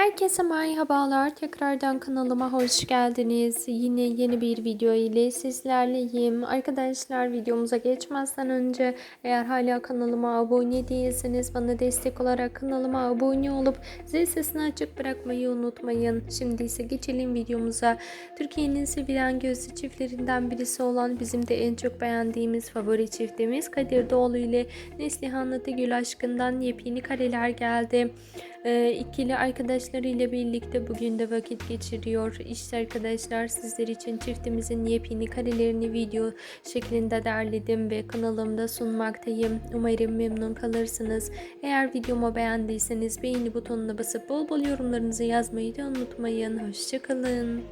Herkese merhabalar. Tekrardan kanalıma hoş geldiniz. Yine yeni bir video ile sizlerleyim. Arkadaşlar videomuza geçmezden önce eğer hala kanalıma abone değilseniz bana destek olarak kanalıma abone olup zil sesini açık bırakmayı unutmayın. Şimdi ise geçelim videomuza. Türkiye'nin sevilen gözlü çiftlerinden birisi olan bizim de en çok beğendiğimiz favori çiftimiz Kadir Doğulu ile Neslihan Atıgül aşkından yepyeni kareler geldi. Ee, ikili arkadaşlarıyla birlikte bugün de vakit geçiriyor. İşte arkadaşlar sizler için çiftimizin yepyeni karelerini video şeklinde derledim ve kanalımda sunmaktayım. Umarım memnun kalırsınız. Eğer videomu beğendiyseniz beğeni butonuna basıp bol bol yorumlarınızı yazmayı da unutmayın. Hoşçakalın.